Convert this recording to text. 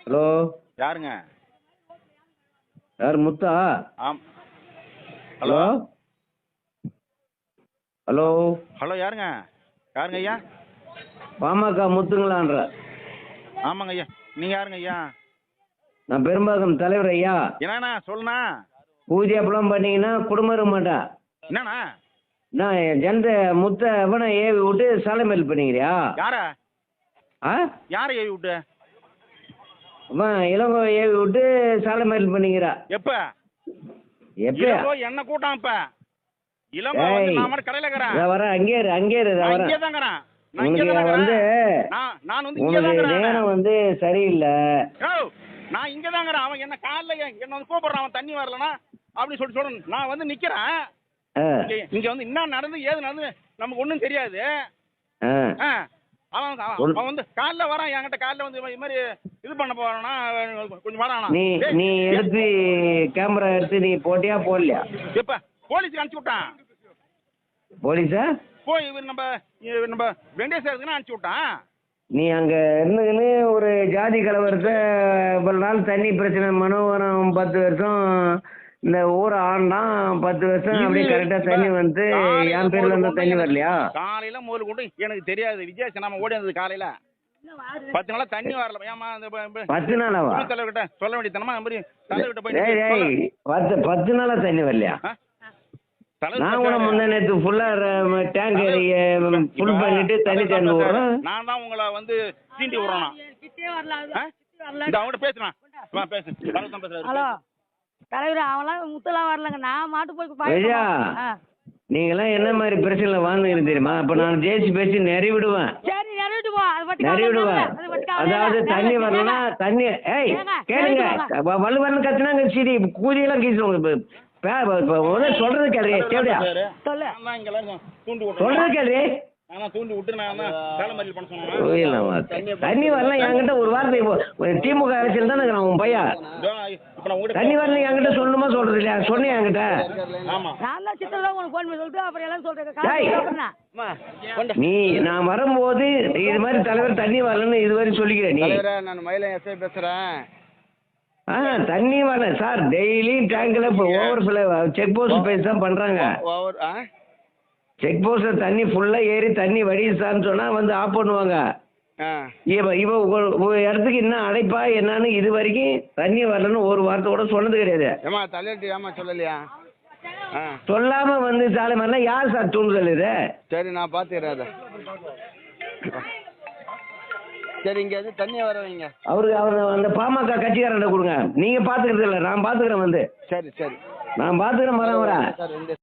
Hello? யாருங்க? யார் முத்தா? ஆம். ஹலோ? ஹலோ? ஹலோ? யாருங்க? யாருங்க ஐயா? பாமக முத்துங்களான்ற. ஆமாங்க ஐயா. நீங்கள் யாருங்க ஐயா? நான் பெரும்பாக்கம் தலைவர் ஐயா. என்னண்ணா சொல்லுண்ணா. பூஜை அப்பெல்லாம் பண்ணீங்கன்னா குடும்பம் இருக்க மாட்டேன் என்னண்ணா? நான் ஜெந்த முத்த அவனை ஏவி விட்டு சாலைமேல் பண்ணிக்கிறியா? யாரா? ஆ? யாரை ஏவி விட்டு? அவன் இளங்கோ ஏவி விட்டு சாலைமேல் பண்ணிக்கிறா. எப்போ? இளங்கோ என்ன கூட்டம் இப்போ இளங்கோ வந்து. நான் மட்டும் கடையில் இருக்கிறேன். இதை வரேன் அங்கே இரு அங்கே இரு நான் இங்கே நான் இங்கே உனக்கு தான் வந்து நான் நான் வந்து இங்கே நேரம் வந்து சரியில்லை. நான் இங்கே தாங்கிறேன் அவன் என்ன காலைல என்ன வந்து கூப்பிடுறான். அவன் தண்ணி வரலனா அப்படின்னு சொல்லி சொல்லணும் நான் வந்து நிற்கிறேன் ஆ. இங்க வந்து என்ன நடந்து ஏது நடந்து நமக்கு ஒன்றும் தெரியாது. ஆ. அவன் வந்து காலைல வரான் என்கிட்ட காலைல வந்து இது மாதிரி இது பண்ண போறானா கொஞ்சம் வரானா? நீ நீ எடுத்து கேமரா எடுத்து நீ போட்டியா போடலையா? எப்ப? போலீஸ்க்கு அனுப்பிச்சு விட்டான். போலீஸா? போய் இவர் நம்ம நம்ம வெங்கடேஸ்வரத்துக்கு அனுப்பிச்சு விட்டான். நீ அங்க இருந்துக்கின்னு ஒரு ஜாதி கலவரத்தை இவ்வளவு நாள் தண்ணி பிரச்சனை மனோகரம் பத்து வருஷம் இந்த ஊரை ஆண்டான் பத்து வருஷம் அப்படியே இது கரெக்டா தண்ணி வந்து என் பேர்ல இருந்தா தண்ணி வரலையா? காலையில முதல் கொண்டு எனக்கு தெரியாது விஜய் நம்ம ஓடி வந்தது காலையில. பத்து நாளா தண்ணி வரல ஏமா பத்து நாளாவா? தலைவர்கிட்ட சொல்ல வேண்டியதனமா அந்த மாதிரி தலைவர்கிட்ட போய் ஏய் நிக்க ஏய் பத்து பத்து நாளா தண்ணி வரலையா? நான் கூட. முந்தா நேற்று ஃபுல்லா டேங்க் ஃபுல் பண்ணிட்டு தண்ணி திறந்து விடுறோம் நான் தான் உங்களை வந்து சீண்டி விடுறேன்? கிட்டே வரல அது ஆ? கிட்டே வரல. இந்த அவங்ககிட்ட பேசுறேன் பேசு. ஹலோ. தலைவர் அவன்லாம் முத்தெல்லாம் வரலங்க. நான் மாட்டு போய் விஜயா நீங்களாம் என்ன மாதிரி பிரச்சனைல வாழ்ந்துக்கிறீங்க தெரியுமா? அப்ப நான் ஜெயிச்சு பேசி நிறைய விடுவேன் சரி நிறைவேட்டு போ அது மட்டும் நிறைய விடுவேன் அதாவது தண்ணி வரலன்னா தண்ணி ஏய் கேளுங்க. கேளுங்க. வ- வலுவன்னு கத்துனாங்க சரி கூதியெல்லாம் கீசுவாங்க. சொல்றது கேளு சொல்றது கேளு. சொன்னேன் தண்ணி வரல என்கிட்ட ஒரு வார்த்தை திமுக அரசியல் தானே உன் பையன். தண்ணி வரல என்கிட்ட சொல்லணுமா சொல்றது இல்லையா சொன்னியா என்கிட்ட? ஆமா. நான் தான் ஃபோன் பண்ணி சொல்லிட்டு அப்புறம் எல்லாம் சொல்றேன் நீ நான் வரும்போது இது மாதிரி தலைவர் தண்ணி வரலன்னு இது சொல்லிக்கிறேன் நீ. நான் எஸ்ஐ பேசுகிறேன் ஆ தண்ணி வரல. சார் டெய்லியும் டேங்க்ல இப்போ ஓவர் செக் போஸ்ட் பேஸ் தான் பண்றாங்க. ஓவர் ஆ? செக் போஸ்ட்ல தண்ணி ஃபுல்லா ஏறி தண்ணி வடியுதான்னு சொன்னா வந்து ஆஃப் பண்ணுவாங்க. ஆ. இவ இவ ஒரு- ஒரு இடத்துக்கு என்ன அடைப்பா என்னன்னு இது வரைக்கும் தண்ணி வரலன்னு ஒரு வார்த்தை கூட சொன்னது கிடையாது. ஏம்மா தலைவர்கிட்ட ஏம்மா சொல்லலையா? சொல்லாம வந்து சாலை மாதிரிலாம் யார் சார் தூண்டுதல் இது சரி நான் பார்த்துக்கிறேன் அதை. சரி இங்கே வந்து தண்ணி வர வைங்க. அவருக்கு அவர் அந்த பாமக கட்சிக்காரன் கொடுங்க. நீங்க பாத்துக்கிறது இல்ல நான் பாத்துக்கிறேன் வந்து. சரி சரி. நான் பாத்துக்கிறேன் வரேன் வரேன்.